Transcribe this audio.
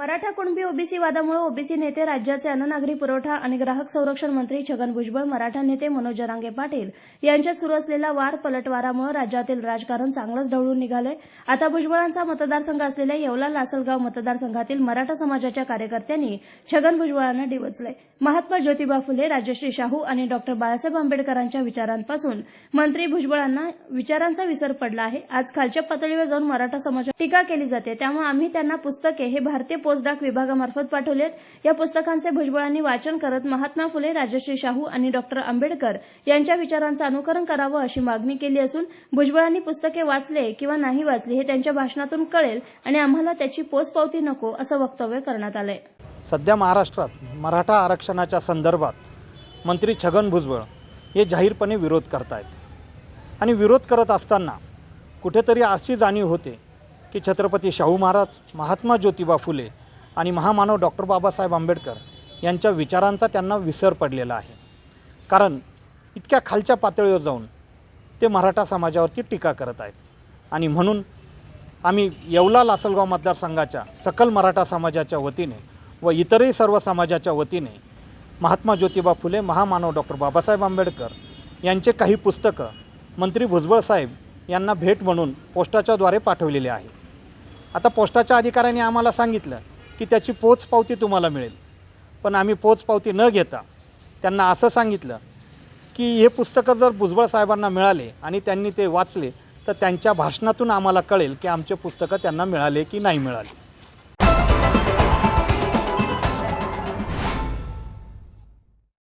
Maratha Kunbi OBC वादामुळे OBC नेते राज्याचे अन्ननागरी पुरवठा आणि ग्राहक संरक्षण मंत्री छगन भुजबळ मराठा नेते मनोज जरांगे पाटील यांच्यात सुरू असलेला वार पलटवारामुळे राज्यातील राजकारण चांगलंच ढवळून निघालंय. आता भुजबळांचा मतदारसंघ असलेल्या येवला लासलगाव मतदारसंघातील मराठा समाजाच्या कार्यकर्त्यांनी छगन भुजबळांना डिवचलंय. महात्मा ज्योतिबा फुले राजश्री शाहू आणि डॉक्टर बाळासाहेब आंबेडकरांच्या विचारांपासून मंत्री भुजबळांना विचारांचा विसर पडला आहे. आज खालच्या पातळीवर जाऊन मराठा समाजावर टीका केली जाते. त्यामुळे आम्ही त्यांना पुस्तके हे भारतीय पोस्टडाक विभागामार्फत पाठवलेत. या पुस्तकांचे भुजबळांनी वाचन करत महात्मा फुले राजश्री शाहू आणि डॉक्टर आंबेडकर यांच्या विचारांचं अनुकरण करावं अशी मागणी केली असून भुजबळांनी पुस्तके वाचले किंवा नाही वाचले हे त्यांच्या भाषणातून कळेल आणि आम्हाला त्याची पोचपावती नको असं वक्तव्य करण्यात आलंय. सध्या महाराष्ट्रात मराठा आरक्षणाच्या संदर्भात मंत्री छगन भुजबळ हे जाहीरपणे विरोध करतायत. आणि विरोध करत असताना कुठेतरी अशी जाणीव होते की छत्रपती शाहू महाराज महात्मा ज्योतिबा फुले आणि महामानव डॉक्टर बाबासाहेब आंबेडकर यांच्या विचारांचा त्यांना विसर पडलेला आहे. कारण इतक्या खालच्या पातळीवर जाऊन ते मराठा समाजावरती टीका करत आहेत. आणि म्हणून आम्ही येवला लासलगाव मतदारसंघाच्या सकल मराठा समाजाच्या वतीने व इतरही सर्व समाजाच्या वतीने महात्मा ज्योतिबा फुले महामानव डॉक्टर बाबासाहेब आंबेडकर यांचे काही पुस्तकं मंत्री भुजबळ साहेब यांना भेट म्हणून पोस्टाच्याद्वारे पाठवलेले आहे. आता पोस्टाच्या अधिकाऱ्यांनी आम्हाला सांगितलं की त्याची पोचपावती तुम्हाला मिळेल. पण आम्ही पोचपावती न घेता त्यांना असं सांगितलं की हे पुस्तकं जर भुजबळ साहेबांना मिळाले आणि त्यांनी ते वाचले तर त्यांच्या भाषणातून आम्हाला कळेल की आमचे पुस्तकं त्यांना मिळाले की नाही मिळाले.